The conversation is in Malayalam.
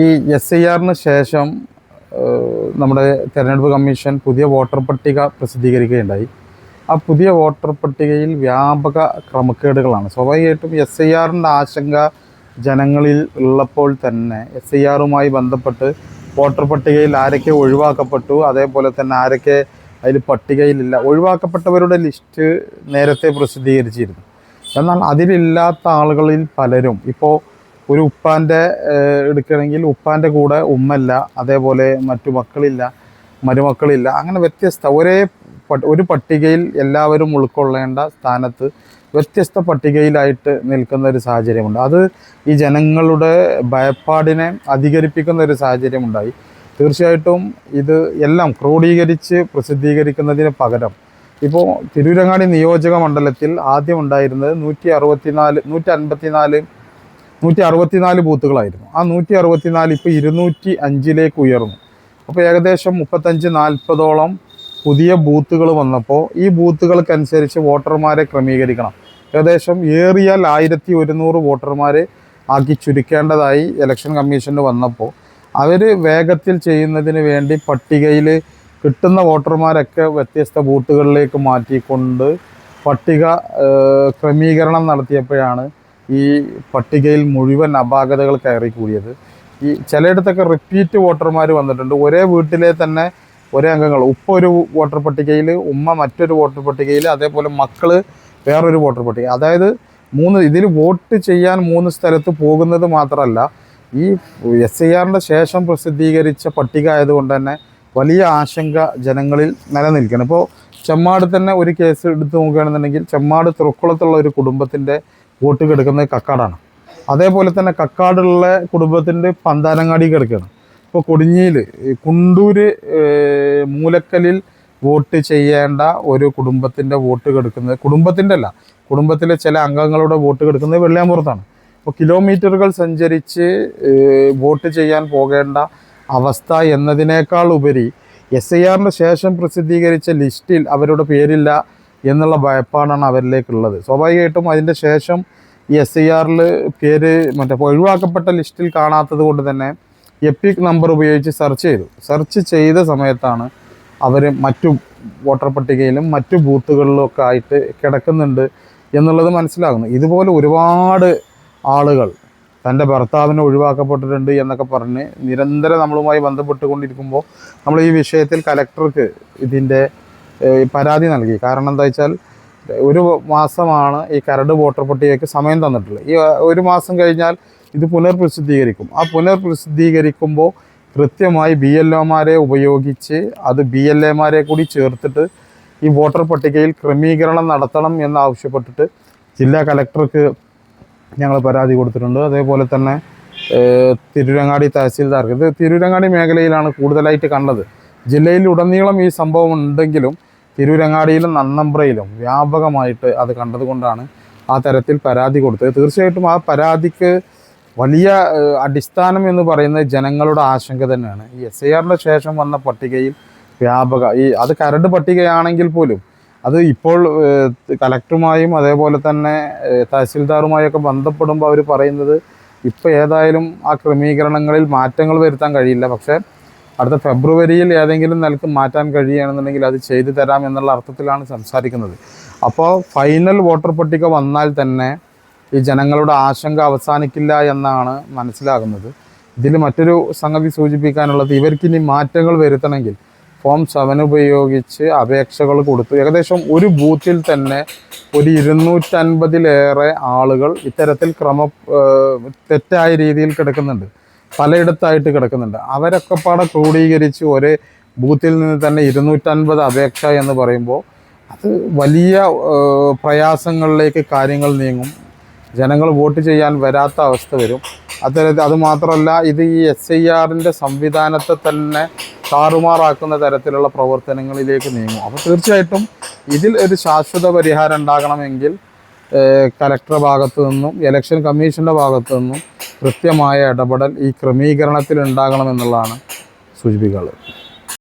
ഈ എസ് ഐ ആറിന് ശേഷം നമ്മുടെ തെരഞ്ഞെടുപ്പ് കമ്മീഷൻ പുതിയ വോട്ടർ പട്ടിക പ്രസിദ്ധീകരിക്കുകയുണ്ടായി. ആ പുതിയ വോട്ടർ പട്ടികയിൽ വ്യാപക ക്രമക്കേടുകളാണ്. സ്വാഭാവികമായിട്ടും എസ് ഐ ആറിന്റെ ആശങ്ക ജനങ്ങളിൽ ഉള്ളപ്പോൾ തന്നെ എസ് ഐ ആറുമായി ബന്ധപ്പെട്ട് വോട്ടർ പട്ടികയിൽ ആരൊക്കെ ഒഴിവാക്കപ്പെട്ടു അതേപോലെ തന്നെ ആരൊക്കെ അതിൽ പട്ടികയിലില്ല ഒഴിവാക്കപ്പെട്ടവരുടെ ലിസ്റ്റ് നേരത്തെ പ്രസിദ്ധീകരിച്ചിരുന്നു. എന്നാൽ അതിലില്ലാത്ത ആളുകളിൽ പലരും ഇപ്പോൾ ഒരു ഉപ്പാന്റെ എടുക്കണമെങ്കിൽ ഉപ്പാന്റെ കൂടെ ഉമ്മല്ല അതേപോലെ മറ്റു മക്കളില്ല മരുമക്കളില്ല. അങ്ങനെ വ്യത്യസ്ത ഒരേ ഒരു പട്ടികയിൽ എല്ലാവരും ഉൾക്കൊള്ളേണ്ട സ്ഥാനത്ത് വ്യത്യസ്ത പട്ടികയിലായിട്ട് നിൽക്കുന്ന ഒരു സാഹചര്യമുണ്ട്. അത് ഈ ജനങ്ങളുടെ ഭയപ്പാടിനെ അധികരിപ്പിക്കുന്ന ഒരു സാഹചര്യമുണ്ടായി. തീർച്ചയായിട്ടും ഇത് എല്ലാം ക്രോഡീകരിച്ച് പ്രസിദ്ധീകരിക്കുന്നതിന് പകരം ഇപ്പോൾ തിരൂരങ്ങാടി നിയോജക മണ്ഡലത്തിൽ ആദ്യം ഉണ്ടായിരുന്നത് നൂറ്റി അറുപത്തിനാല് നൂറ്റി അൻപത്തിനാല് നൂറ്റി അറുപത്തിനാല് ബൂത്തുകളായിരുന്നു. ആ നൂറ്റി അറുപത്തിനാല് ഇപ്പോൾ ഇരുന്നൂറ്റി അഞ്ചിലേക്ക് ഉയർന്നു. അപ്പോൾ ഏകദേശം മുപ്പത്തഞ്ച് നാൽപ്പതോളം പുതിയ ബൂത്തുകൾ വന്നപ്പോൾ ഈ ബൂത്തുകൾക്കനുസരിച്ച് വോട്ടർമാരെ ക്രമീകരിക്കണം. ഏകദേശം ഏറിയാൽ ആയിരത്തി ഒരുന്നൂറ് വോട്ടർമാരെ ആക്കി ചുരുക്കേണ്ടതായി ഇലക്ഷൻ കമ്മീഷന് വന്നപ്പോൾ അവർ വേഗത്തിൽ ചെയ്യുന്നതിന് വേണ്ടി പട്ടികയിൽ കിട്ടുന്ന വോട്ടർമാരൊക്കെ വ്യത്യസ്ത ബൂത്തുകളിലേക്ക് മാറ്റിക്കൊണ്ട് പട്ടിക ക്രമീകരണം നടത്തിയപ്പോഴാണ് ഈ പട്ടികയിൽ മുഴുവൻ അപാകതകൾ കയറി കൂടിയത് ഈ ചിലയിടത്തൊക്കെ റിപ്പീറ്റ് വോട്ടർമാർ വന്നിട്ടുണ്ട്. ഒരേ വീട്ടിലെ തന്നെ ഒരേ അംഗങ്ങൾ. ഉപ്പ ഒരു വോട്ടർ പട്ടികയിൽ ഉമ്മ മറ്റൊരു വോട്ടർ പട്ടികയിൽ അതേപോലെ മക്കൾ വേറൊരു വോട്ടർ പട്ടിക. അതായത് മൂന്ന് ഇതിൽ വോട്ട് ചെയ്യാൻ മൂന്ന് സ്ഥലത്ത് പോകുന്നത് മാത്രമല്ല ഈ എസ് ഐ ആറിന്റെ ശേഷം പ്രസിദ്ധീകരിച്ച പട്ടിക ആയതുകൊണ്ട് തന്നെ വലിയ ആശങ്ക ജനങ്ങളിൽ നിലനിൽക്കണം ഇപ്പോൾ ചെമ്മാട് തന്നെ ഒരു കേസ് എടുത്തു നോക്കുകയാണെന്നുണ്ടെങ്കിൽ ചെമ്മാട് തുറക്കുളത്തുള്ള ഒരു കുടുംബത്തിന്റെ വോട്ട് കിടക്കുന്നത് കക്കാടാണ്. അതേപോലെ തന്നെ കക്കാടുള്ള കുടുംബത്തിന്റെ പന്താനങ്ങാടി കിടക്കുകയാണ് ഇപ്പോൾ കൊടിഞ്ഞിയിൽ കുണ്ടൂര് മൂലക്കലിൽ വോട്ട് ചെയ്യേണ്ട ഒരു കുടുംബത്തിന്റെ വോട്ട് കെടുക്കുന്നത് കുടുംബത്തിന്റെ അല്ല കുടുംബത്തിലെ ചില അംഗങ്ങളുടെ വോട്ട് കെടുക്കുന്നത് വെള്ളിയാമ്പുറത്താണ്. അപ്പോൾ കിലോമീറ്ററുകൾ സഞ്ചരിച്ച് വോട്ട് ചെയ്യാൻ പോകേണ്ട അവസ്ഥ എന്നതിനേക്കാൾ ഉപരി എസ് ഐ ആറിന് ശേഷം പ്രസിദ്ധീകരിച്ച ലിസ്റ്റിൽ അവരുടെ പേരില്ല എന്നുള്ള ഭയപ്പാടാണ് അവരിലേക്കുള്ളത്. സ്വാഭാവികമായിട്ടും അതിന്റെ ശേഷം ഈ എസ് ആറിൽ പേര് മറ്റേ ഒഴിവാക്കപ്പെട്ട ലിസ്റ്റിൽ കാണാത്തത് കൊണ്ട് തന്നെ എപ്പിക് നമ്പർ ഉപയോഗിച്ച് സെർച്ച് ചെയ്തു. സെർച്ച് ചെയ്ത സമയത്താണ് അവർ മറ്റു വോട്ടർ പട്ടികയിലും മറ്റു ബൂത്തുകളിലും ഒക്കെ ആയിട്ട് കിടക്കുന്നുണ്ട് എന്നുള്ളത് മനസ്സിലാകുന്നു. ഇതുപോലെ ഒരുപാട് ആളുകൾ തന്റെ ഭർത്താവിനെ ഒഴിവാക്കപ്പെട്ടിട്ടുണ്ട് എന്നൊക്കെ പറഞ്ഞ് നിരന്തരം നമ്മളുമായി ബന്ധപ്പെട്ടുകൊണ്ടിരിക്കുമ്പോൾ നമ്മൾ ഈ വിഷയത്തിൽ കലക്ടർക്ക് ഇതിന്റെ പരാതി നൽകി. കാരണം എന്താ വെച്ചാൽ ഒരു മാസമാണ് ഈ കരട് വോട്ടർ പട്ടികയ്ക്ക് സമയം തന്നിട്ടുള്ളത്. ഈ ഒരു മാസം കഴിഞ്ഞാൽ ഇത് പുനർപ്രസിദ്ധീകരിക്കും. ആ പുനർപ്രസിദ്ധീകരിക്കുമ്പോൾ കൃത്യമായി ബി എൽ ഒമാരെ ഉപയോഗിച്ച് അത് ബി എൽ എമാരെ കൂടി ചേർത്തിട്ട് ഈ വോട്ടർ പട്ടികയിൽ ക്രമീകരണം നടത്തണം എന്നാവശ്യപ്പെട്ടിട്ട് ജില്ലാ കലക്ടർക്ക് ഞങ്ങൾ പരാതി കൊടുത്തിട്ടുണ്ട്. അതേപോലെ തന്നെ തിരുരങ്ങാടി തഹസീൽദാർക്ക്. ഇത് തിരുരങ്ങാടി മേഖലയിലാണ് കൂടുതലായിട്ട് കണ്ടത്. ജില്ലയിൽ ഉടനീളം ഈ സംഭവം ഉണ്ടെങ്കിലും തിരൂരങ്ങാടിയിലും നന്നമ്പ്രയിലും വ്യാപകമായിട്ട് അത് കണ്ടതുകൊണ്ടാണ് ആ തരത്തിൽ പരാതി കൊടുത്തത്. തീർച്ചയായിട്ടും ആ പരാതിക്ക് വലിയ അടിസ്ഥാനം എന്ന് പറയുന്നത് ജനങ്ങളുടെ ആശങ്ക തന്നെയാണ്. ഈ എസ് ഐ ആറിന്റെ ശേഷം വന്ന പട്ടികയിൽ വ്യാപക ഈ അത് കരട് പട്ടികയാണെങ്കിൽ പോലും അത് ഇപ്പോൾ കലക്ടറുമായും അതേപോലെ തന്നെ തഹസീൽദാറുമായൊക്കെ ബന്ധപ്പെടുമ്പോൾ അവർ പറയുന്നത് ഇപ്പോൾ ഏതായാലും ആ ക്രമീകരണങ്ങളിൽ മാറ്റങ്ങൾ വരുത്താൻ കഴിയില്ല. പക്ഷേ അടുത്ത ഫെബ്രുവരിയിൽ ഏതെങ്കിലും നിലയ്ക്ക് മാറ്റാൻ കഴിയുകയാണെന്നുണ്ടെങ്കിൽ അത് ചെയ്തു തരാം എന്നുള്ള അർത്ഥത്തിലാണ് സംസാരിക്കുന്നത്. അപ്പോൾ ഫൈനൽ വോട്ടർ പട്ടിക വന്നാൽ തന്നെ ഈ ജനങ്ങളുടെ ആശങ്ക അവസാനിക്കില്ല എന്നാണ് മനസ്സിലാകുന്നത്. ഇതിൽ മറ്റൊരു സംഗതി സൂചിപ്പിക്കാനുള്ളത് ഇവർക്കിനി മാറ്റങ്ങൾ വരുത്തണമെങ്കിൽ ഫോം സെവൻ ഉപയോഗിച്ച് അപേക്ഷകൾ കൊടുത്തു. ഏകദേശം ഒരു ബൂത്തിൽ തന്നെ ഒരു ഇരുന്നൂറ്റൻപതിലേറെ ആളുകൾ ഇത്തരത്തിൽ ക്രമ തെറ്റായ രീതിയിൽ കിടക്കുന്നുണ്ട്. പലയിടത്തായിട്ട് കിടക്കുന്നുണ്ട്. അവരൊക്കെ പാടെ ക്രോഡീകരിച്ച് ഒരേ ബൂത്തിൽ നിന്ന് തന്നെ ഇരുന്നൂറ്റൻപത് അപേക്ഷ എന്ന് പറയുമ്പോൾ അത് വലിയ പ്രയാസങ്ങളിലേക്ക് കാര്യങ്ങൾ നീങ്ങും. ജനങ്ങൾ വോട്ട് ചെയ്യാൻ വരാത്ത അവസ്ഥ വരും. അത്തരത്തിൽ അത് മാത്രമല്ല ഇത് ഈ എസ് ഐ ആറിന്റെ സംവിധാനത്തെ തന്നെ താറുമാറാക്കുന്ന തരത്തിലുള്ള പ്രവർത്തനങ്ങളിലേക്ക് നീങ്ങും. അപ്പോൾ തീർച്ചയായിട്ടും ഇതിൽ ഒരു ശാശ്വത പരിഹാരം ഉണ്ടാകണമെങ്കിൽ കലക്ടർ ഭാഗത്തു നിന്നും ഇലക്ഷൻ കമ്മീഷന്റെ ഭാഗത്തു നിന്നും കൃത്യമായ ഇടപെടൽ ഈ ക്രമീകരണത്തിൽ ഉണ്ടാകണമെന്നുള്ളതാണ് സൂചിപ്പിക്കാനുള്ളത്.